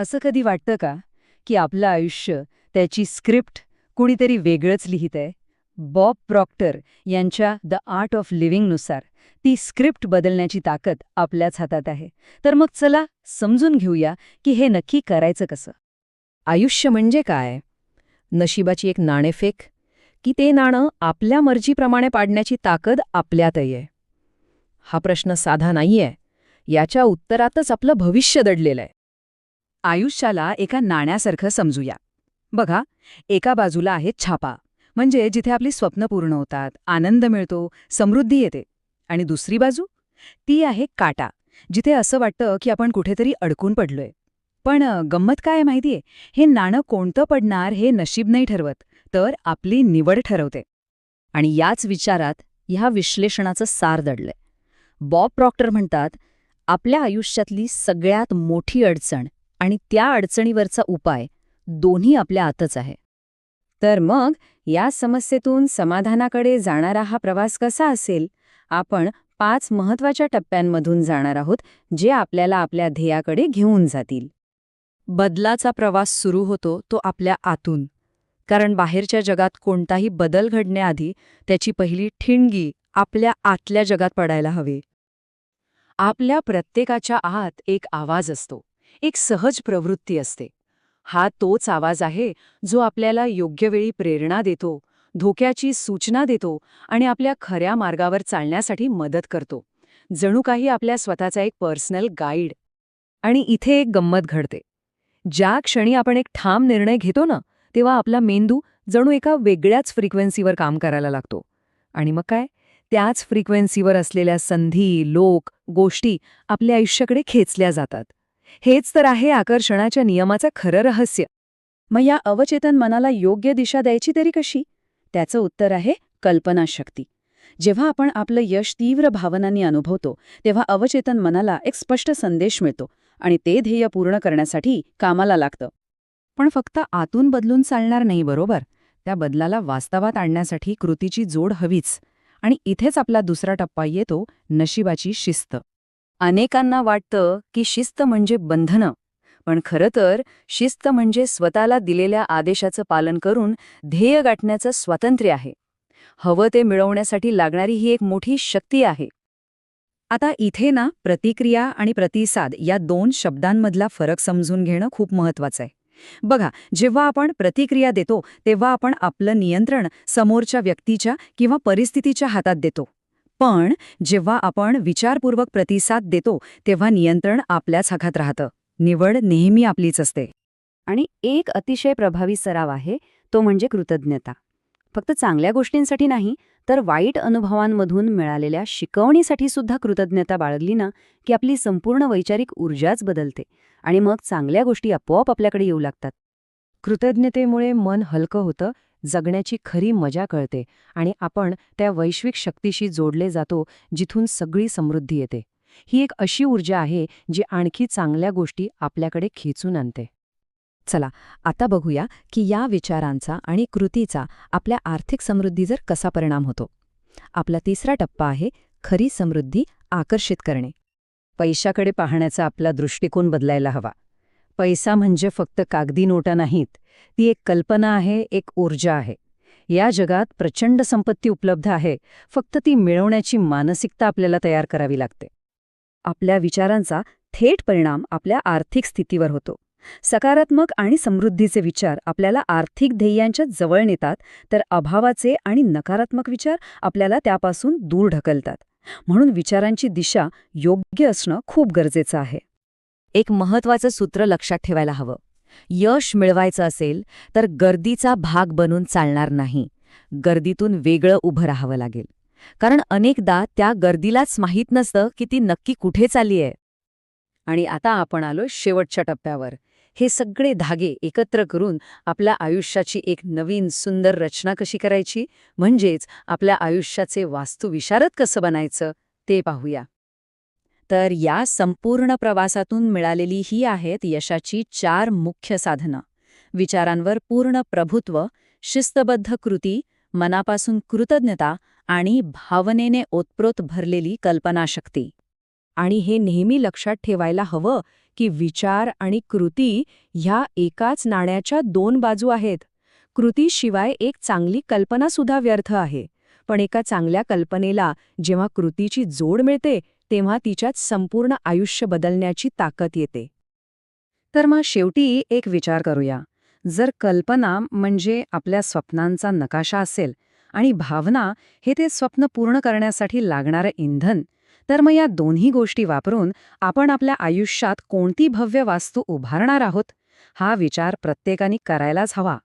असं कधी वाटतं का की आपलं आयुष्य त्याची स्क्रिप्ट कुणीतरी वेगळंच लिहित आहे बॉब प्रॉक्टर यांच्या द आर्ट ऑफ लिव्हिंगनुसार ती स्क्रिप्ट बदलण्याची ताकद आपल्याच हातात आहे. तर मग चला समजून घेऊया की हे नक्की करायचं कसं. आयुष्य म्हणजे काय? नशिबाची एक नाणेफेक? की ते नाणं आपल्या मर्जीप्रमाणे पाडण्याची ताकद आपल्यातही आहे? हा प्रश्न साधा नाहीये. याच्या उत्तरातच आपलं भविष्य दडलेलं आहे. आयुष्याला एका नाण्यासारखं समजूया. बघा एका बाजूला आहे छापा. म्हणजे जिथे आपली स्वप्न पूर्ण होतात आनंद मिळतो समृद्धी येते. आणि दुसरी बाजू? ती आहे काटा जिथे असं वाटतं की आपण कुठेतरी अडकून पडलोय. पण गंमत काय माहितीये? हे नाणं कोणतं पडणार हे नशीब नाही ठरवत तर आपली निवड ठरवते. आणि याच विचारात ह्या विश्लेषणाचं सार दडलंय. बॉब प्रॉक्टर म्हणतात आपल्या आयुष्यातली सगळ्यात मोठी अडचण आणि त्या अडचणीवरचा उपाय दोन्ही आपल्या आतच आहे. तर मग या समस्येतून समाधानाकडे जाणारा हा प्रवास कसा असेल? आपण पाच महत्त्वाच्या टप्प्यांमधून जाणार आहोत जे आपल्याला आपल्या ध्येयाकडे घेऊन जातील. बदलाचा प्रवास सुरू होतो तो आपल्या आतून. कारण बाहेरच्या जगात कोणताही बदल घडण्याआधी त्याची पहिली ठिणगी आपल्या आतल्या जगात पडायला हवी. आपल्या प्रत्येकाच्या आत एक आवाज असतो. एक सहज प्रवृत्ती असते. हा तोच आवाज आहे जो आपल्याला योग्य वेळी प्रेरणा देतो धोक्याची सूचना देतो आणि आपल्या खऱ्या मार्गावर चालण्यासाठी मदत करतो. जणू काही आपल्या स्वतःचा एक पर्सनल गाईड. आणि इथे एक गंमत घडते. ज्या क्षणी आपण एक ठाम निर्णय घेतो ना तेव्हा आपला मेंदू जणू एका वेगळ्याच फ्रिक्वेन्सीवर काम करायला लागतो. आणि मग काय? त्याच फ्रिक्वेन्सीवर असलेल्या संधी लोक गोष्टी आपल्या आयुष्याकडे खेचल्या जातात. हेच तर आहे आकर्षणाच्या नियमाचं खरं रहस्य. मग या अवचेतन मनाला योग्य दिशा द्यायची तरी कशी? त्याचं उत्तर आहे कल्पनाशक्ती. जेव्हा आपण आपलं यश तीव्र भावनांनी अनुभवतो तेव्हा अवचेतन मनाला एक स्पष्ट संदेश मिळतो आणि ते ध्येय पूर्ण करण्यासाठी कामाला लागतं. पण फक्त आतून बदलून चालणार नाही बरोबर? त्या बदलाला वास्तवात आणण्यासाठी कृतीची जोड हवीच आणि इथेच आपला दुसरा टप्पा येतो नशिबाची शिस्त. अनेकांना वाटतं की शिस्त म्हणजे बंधनं. पण खरं तर शिस्त म्हणजे स्वतःला दिलेल्या आदेशाचं पालन करून ध्येय गाठण्याचं स्वातंत्र्य आहे. हवं ते मिळवण्यासाठी लागणारी ही एक मोठी शक्ती आहे. आता इथे ना प्रतिक्रिया आणि प्रतिसाद या दोन शब्दांमधला फरक समजून घेणं खूप महत्वाचं आहे. बघा जेव्हा आपण प्रतिक्रिया देतो तेव्हा आपण आपलं नियंत्रण समोरच्या व्यक्तीच्या किंवा परिस्थितीच्या हातात देतो. पण जेव्हा आपण विचारपूर्वक प्रतिसाद देतो तेव्हा नियंत्रण आपल्याच हातात राहतं. निवड नेहमी आपलीच असते. आणि एक अतिशय प्रभावी सराव आहे तो म्हणजे कृतज्ञता. फक्त चांगल्या गोष्टींसाठी नाही तर वाईट अनुभवांमधून मिळालेल्या शिकवणीसाठी सुद्धा कृतज्ञता बाळगली ना की आपली संपूर्ण वैचारिक ऊर्जाच बदलते आणि मग चांगल्या गोष्टी आपोआप आपल्याकडे येऊ लागतात. कृतज्ञतेमुळे मन हलकं होतं जगण्याची खरी मजा कळते आणि आपण त्या वैश्विक शक्तीशी जोडले जातो जिथून सगळी समृद्धी येते. ही एक अशी ऊर्जा आहे जी आणखी चांगल्या गोष्टी आपल्याकडे खेचून आणते. चला आता बघूया की या विचारांचा आणि कृतीचा आपल्या आर्थिक समृद्धीवर कसा परिणाम होतो. आपला तिसरा टप्पा आहे खरी समृद्धी आकर्षित करणे. पैशाकडे पाहण्याचा आपला दृष्टिकोन बदलायला हवा. पैसा म्हणजे फक्त कागदी नोटा नाहीत ती एक कल्पना आहे एक ऊर्जा आहे. या जगात प्रचंड संपत्ती उपलब्ध आहे फक्त ती मिळवण्याची मानसिकता आपल्याला तयार करावी लागते. आपल्या विचारांचा थेट परिणाम आपल्या आर्थिक स्थितीवर होतो. सकारात्मक आणि समृद्धीचे विचार आपल्याला आर्थिक ध्येयांच्या जवळ नेतात तर अभावाचे आणि नकारात्मक विचार आपल्याला त्यापासून दूर ढकलतात. म्हणून विचारांची दिशा योग्य असणं खूप गरजेचं आहे. एक महत्वाचं सूत्र लक्षात ठेवायला हवं. यश मिळवायचं असेल तर गर्दीचा भाग बनून चालणार नाही. गर्दीतून वेगळं उभं राहावं लागेल. कारण अनेकदा त्या गर्दीलाच माहीत नसतं की ती नक्की कुठे चालली आहे. आणि आता आपण आलो शेवटच्या टप्प्यावर. हे सगळे धागे एकत्र करून आपल्या आयुष्याची एक नवीन सुंदर रचना कशी करायची? म्हणजेच आपल्या आयुष्याचे वास्तुविशारद कसं बनायचं? ते पाहूया. तर या संपूर्ण प्रवासातून मिळालेली ही आहेत यशाची चार मुख्य साधनं. विचारांवर पूर्ण प्रभुत्व शिस्तबद्ध कृती मनापासून कृतज्ञता आणि भावनेने ओतप्रोत भरलेली कल्पनाशक्ती. आणि हे नेहमी लक्षात ठेवायला हवं की विचार आणि कृती ह्या एकाच नाण्याच्या दोन बाजू आहेत. कृतीशिवाय एक चांगली कल्पनासुद्धा व्यर्थ आहे. पण एका चांगल्या कल्पनेला जेव्हा कृतीची जोड मिळते तेव्हा तिच्यात संपूर्ण आयुष्य बदलण्याची ताकद येते. तर मग शेवटी एक विचार करूया. जर कल्पना म्हणजे आपल्या स्वप्नांचा नकाशा असेल आणि भावना हे ते स्वप्न पूर्ण करण्यासाठी लागणारं इंधन तर मग या दोन्ही गोष्टी वापरून आपण आपल्या आयुष्यात कोणती भव्य वास्तू उभारणार आहोत? हा विचार प्रत्येकाने करायलाच हवा.